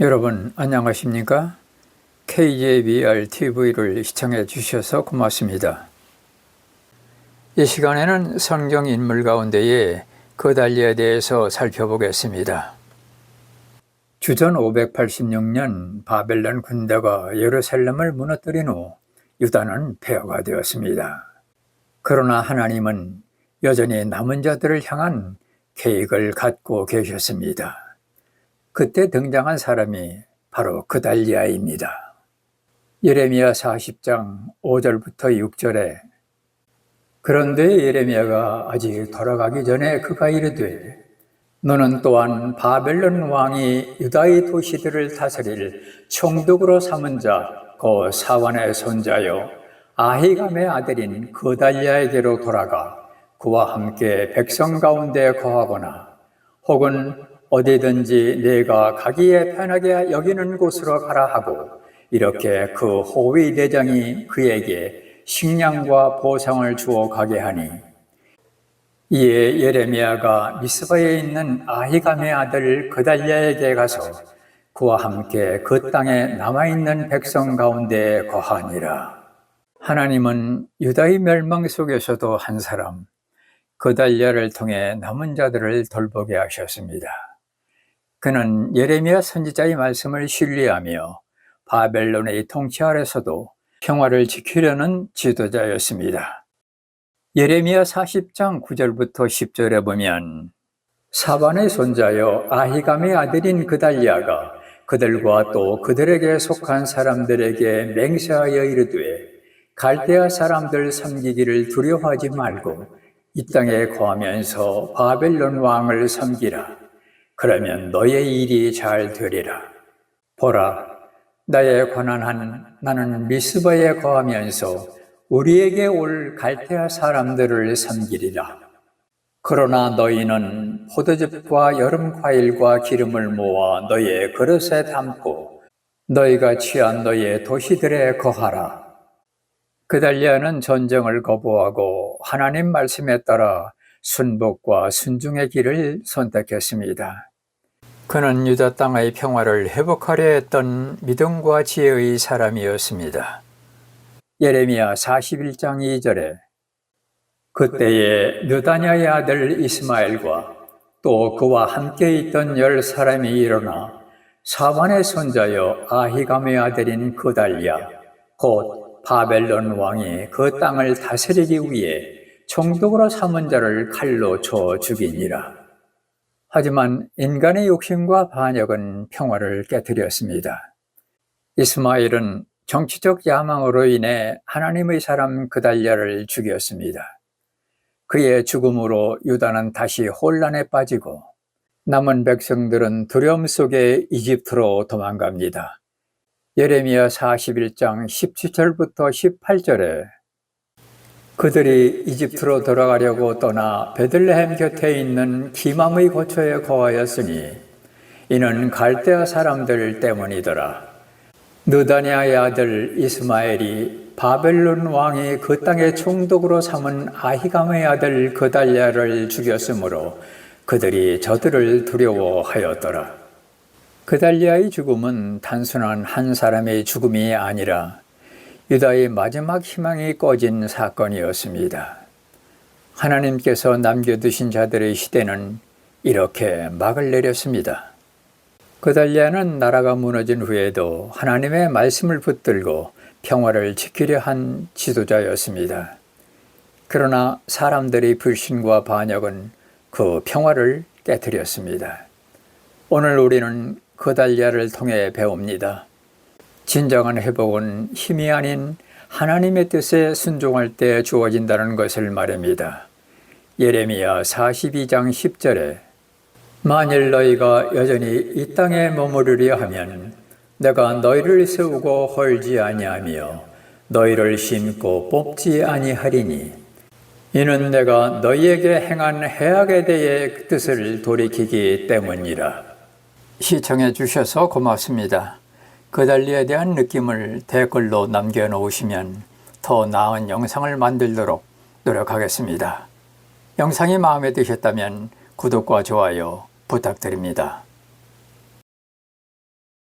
여러분 안녕하십니까? KJBR TV를 시청해 주셔서 고맙습니다. 이 시간에는 성경 인물 가운데에 그달리에 대해서 살펴보겠습니다. 주전 586년 바벨론 군대가 예루살렘을 무너뜨린 후 유다는 폐허가 되었습니다. 그러나 하나님은 여전히 남은 자들을 향한 계획을 갖고 계셨습니다. 그때 등장한 사람이 바로 그달리아입니다. 예레미야 40장 5절부터 6절에 그런데 예레미야가 아직 돌아가기 전에 그가 이르되 너는 또한 바벨론 왕이 유다의 도시들을 다스릴 총독으로 삼은 자, 그 사완의 손자요 아히감의 아들인 그달리아에게로 돌아가 그와 함께 백성 가운데 거하거나 혹은 어디든지 내가 가기에 편하게 여기는 곳으로 가라 하고 이렇게 그 호위 대장이 그에게 식량과 보상을 주어 가게 하니 이에 예레미야가 미스바에 있는 아히감의 아들 그달리아에게 가서 그와 함께 그 땅에 남아 있는 백성 가운데 거하니라. 하나님은 유다의 멸망 속에서도 한 사람 그달리아를 통해 남은 자들을 돌보게 하셨습니다. 그는 예레미야 선지자의 말씀을 신뢰하며 바벨론의 통치 아래서도 평화를 지키려는 지도자였습니다. 예레미야 40장 9절부터 10절에 보면 사반의 손자여 아히감의 아들인 그달리아가 그들과 또 그들에게 속한 사람들에게 맹세하여 이르되 갈대아 사람들 섬기기를 두려워하지 말고 이 땅에 거하면서 바벨론 왕을 섬기라. 그러면 너의 일이 잘 되리라. 보라, 나의 권한한 나는 미스바에 거하면서 우리에게 올 갈대아 사람들을 섬기리라. 그러나 너희는 포도즙과 여름 과일과 기름을 모아 너의 그릇에 담고 너희가 취한 너의 도시들에 거하라. 그달리아는 전쟁을 거부하고 하나님 말씀에 따라 순복과 순중의 길을 선택했습니다. 그는 유다 땅의 평화를 회복하려 했던 믿음과 지혜의 사람이었습니다. 예레미야 41장 2절에 그때에 느다냐의 아들 이스마엘과 또 그와 함께 있던 열 사람이 일어나 사반의 손자여 아히감의 아들인 그달리아 곧 바벨론 왕이 그 땅을 다스리기 위해 총독으로 삼은 자를 칼로 쳐 죽이니라. 하지만 인간의 욕심과 반역은 평화를 깨뜨렸습니다. 이스마엘은 정치적 야망으로 인해 하나님의 사람 그달랴를 죽였습니다. 그의 죽음으로 유다는 다시 혼란에 빠지고 남은 백성들은 두려움 속에 이집트로 도망갑니다. 예레미야 41장 17절부터 18절에 그들이 이집트로 돌아가려고 떠나 베들레헴 곁에 있는 기맘의 고초에 거하였으니 이는 갈대아 사람들 때문이더라. 느다냐의 아들 이스마엘이 바벨론 왕이 그 땅의 총독으로 삼은 아히감의 아들 그달랴를 죽였으므로 그들이 저들을 두려워하였더라. 그달리아의 죽음은 단순한 한 사람의 죽음이 아니라 유다의 마지막 희망이 꺼진 사건이었습니다. 하나님께서 남겨두신 자들의 시대는 이렇게 막을 내렸습니다. 그달리아는 나라가 무너진 후에도 하나님의 말씀을 붙들고 평화를 지키려 한 지도자였습니다. 그러나 사람들의 불신과 반역은 그 평화를 깨뜨렸습니다. 오늘 우리는 그달리아를 통해 배웁니다. 진정한 회복은 힘이 아닌 하나님의 뜻에 순종할 때 주어진다는 것을 말합니다. 예레미야 42장 10절에 만일 너희가 여전히 이 땅에 머무르려 하면 내가 너희를 세우고 헐지 아니하며 너희를 심고 뽑지 아니하리니 이는 내가 너희에게 행한 해악에 대해 뜻을 돌이키기 때문이라. 시청해 주셔서 고맙습니다. 그달리에 대한 느낌을 댓글로 남겨놓으시면 더 나은 영상을 만들도록 노력하겠습니다. 영상이 마음에 드셨다면 구독과 좋아요 부탁드립니다.